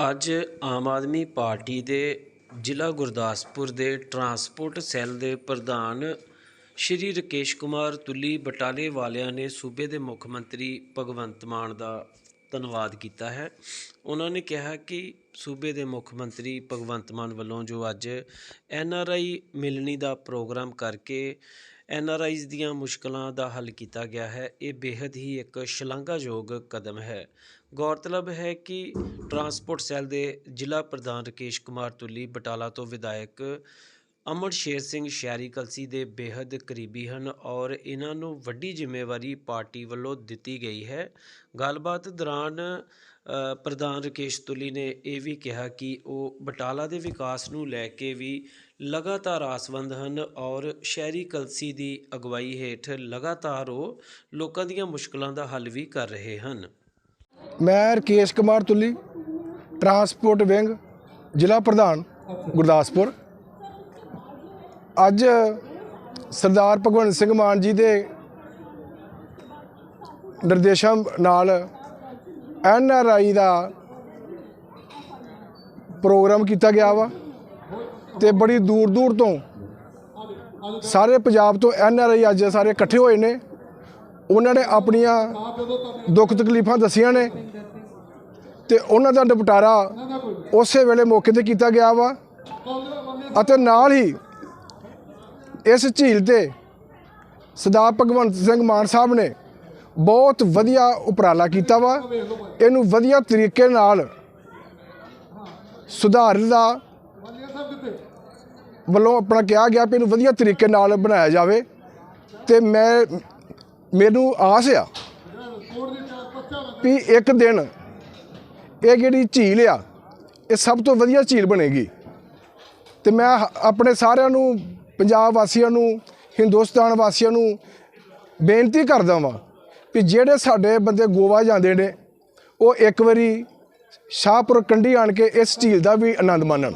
ਅੱਜ ਆਮ ਆਦਮੀ ਪਾਰਟੀ ਦੇ ਜ਼ਿਲ੍ਹਾ ਗੁਰਦਾਸਪੁਰ ਦੇ ਟਰਾਂਸਪੋਰਟ ਸੈੱਲ ਦੇ ਪ੍ਰਧਾਨ ਸ਼੍ਰੀ ਰਕੇਸ਼ ਕੁਮਾਰ ਤੁੱਲੀ ਬਟਾਲੇ ਵਾਲਿਆਂ ਨੇ ਸੂਬੇ ਦੇ ਮੁੱਖ ਮੰਤਰੀ ਭਗਵੰਤ ਮਾਨ ਦਾ ਧੰਨਵਾਦ ਕੀਤਾ ਹੈ। ਉਹਨਾਂ ਨੇ ਕਿਹਾ ਕਿ ਸੂਬੇ ਦੇ ਮੁੱਖ ਮੰਤਰੀ ਭਗਵੰਤ ਮਾਨ ਵੱਲੋਂ ਜੋ ਅੱਜ ਐਨ ਆਰ ਆਈ ਮਿਲਣੀ ਦਾ ਪ੍ਰੋਗਰਾਮ ਕਰਕੇ ਐਨ ਆਰ ਆਈਜ਼ ਦੀਆਂ ਮੁਸ਼ਕਲਾਂ ਦਾ ਹੱਲ ਕੀਤਾ ਗਿਆ ਹੈ, ਇਹ ਬੇहद ਹੀ ਇੱਕ ਸ਼ਲਾਘਾਯੋਗ ਕਦਮ ਹੈ। ਗੌਰਤਲਬ ਹੈ ਕਿ ਟਰਾਂਸਪੋਰਟ ਸੈੱਲ ਦੇ ਜ਼ਿਲ੍ਹਾ ਪ੍ਰਧਾਨ ਰਕੇਸ਼ ਕੁਮਾਰ ਤੁੱਲੀ ਬਟਾਲਾ ਤੋਂ ਵਿਧਾਇਕ ਅਮਰ ਸ਼ੇਰ ਸਿੰਘ ਸ਼ਹਿਰੀ ਕਲਸੀ ਦੇ ਬੇहद ਕਰੀਬੀ ਹਨ ਔਰ ਇਹਨਾਂ ਨੂੰ ਵੱਡੀ ਜ਼ਿੰਮੇਵਾਰੀ ਪਾਰਟੀ ਵੱਲੋਂ ਦਿੱਤੀ ਗਈ ਹੈ। ਗੱਲਬਾਤ ਦੌਰਾਨ ਪ੍ਰਧਾਨ ਰਕੇਸ਼ ਤੁਲੀ ਨੇ ਇਹ ਵੀ ਕਿਹਾ ਕਿ ਉਹ ਬਟਾਲਾ ਦੇ ਵਿਕਾਸ ਨੂੰ ਲੈ ਕੇ ਵੀ ਲਗਾਤਾਰ ਆਸਵੰਦ ਹਨ ਔਰ ਸ਼ਹਿਰੀ ਕਲਸੀ ਦੀ ਅਗਵਾਈ ਹੇਠ ਲਗਾਤਾਰ ਉਹ ਲੋਕਾਂ ਦੀਆਂ ਮੁਸ਼ਕਲਾਂ ਦਾ ਹੱਲ ਵੀ ਕਰ ਰਹੇ ਹਨ। ਮੈਂ ਰਕੇਸ਼ ਕੁਮਾਰ ਤੁਲੀ, ਟਰਾਂਸਪੋਰਟ ਵਿੰਗ ਜ਼ਿਲ੍ਹਾ ਪ੍ਰਧਾਨ ਗੁਰਦਾਸਪੁਰ। ਅੱਜ ਸਰਦਾਰ ਭਗਵੰਤ ਸਿੰਘ ਮਾਨ ਜੀ ਦੇ ਨਿਰਦੇਸ਼ਾਂ ਨਾਲ N R I the programme ਕੀਤਾ ਗਿਆ ਵਾ ਤੇ ਬੜੀ ਦੂਰ ਦੂਰ ਤੋਂ ਸਾਰੇ ਪੰਜਾਬ ਤੋਂ ਐਨ ਆਰ ਆਈ ਅੱਜ ਸਾਰੇ ਇਕੱਠੇ ਹੋਏ ਨੇ। ਉਹਨਾਂ ਨੇ ਆਪਣੀਆਂ ਦੁੱਖ ਤਕਲੀਫਾਂ ਦੱਸੀਆਂ ਨੇ ਤੇ ਉਹਨਾਂ ਦਾ ਨਿਪਟਾਰਾ ਉਸੇ ਵੇਲੇ ਮੌਕੇ ਤੇ ਕੀਤਾ ਗਿਆ ਵਾ ਅਤੇ ਨਾਲ ਹੀ ਇਸ ਝੀਲ ਤੇ ਸਰਦਾਰ ਭਗਵੰਤ ਸਿੰਘ ਮਾਨ ਸਾਹਿਬ ਨੇ ਬਹੁਤ ਵਧੀਆ ਉਪਰਾਲਾ ਕੀਤਾ ਵਾ। ਇਹਨੂੰ ਵਧੀਆ ਤਰੀਕੇ ਨਾਲ ਸੁਧਾਰ ਦਾ ਵੱਲੋਂ ਆਪਣਾ ਕਿਹਾ ਗਿਆ ਵੀ ਇਹਨੂੰ ਵਧੀਆ ਤਰੀਕੇ ਨਾਲ ਬਣਾਇਆ ਜਾਵੇ ਤੇ ਮੈਂ, ਮੈਨੂੰ ਆਸ ਆ ਵੀ ਇੱਕ ਦਿਨ ਇਹ ਜਿਹੜੀ ਝੀਲ ਆ, ਇਹ ਸਭ ਤੋਂ ਵਧੀਆ ਝੀਲ ਬਣੇਗੀ। ਤੇ ਮੈਂ ਆਪਣੇ ਸਾਰਿਆਂ ਨੂੰ ਪੰਜਾਬ ਵਾਸੀਆਂ ਨੂੰ, ਹਿੰਦੁਸਤਾਨ ਵਾਸੀਆਂ ਨੂੰ ਬੇਨਤੀ ਕਰਦਾ ਵਾਂ ਵੀ ਜਿਹੜੇ ਸਾਡੇ ਬੰਦੇ ਗੋਆ ਜਾਂਦੇ ਨੇ, ਉਹ ਇੱਕ ਵਾਰੀ ਸ਼ਾਹਪੁਰ ਕੰਢੀ ਆਣ ਕੇ ਇਸ ਝੀਲ ਦਾ ਵੀ ਆਨੰਦ ਮਾਣਨ।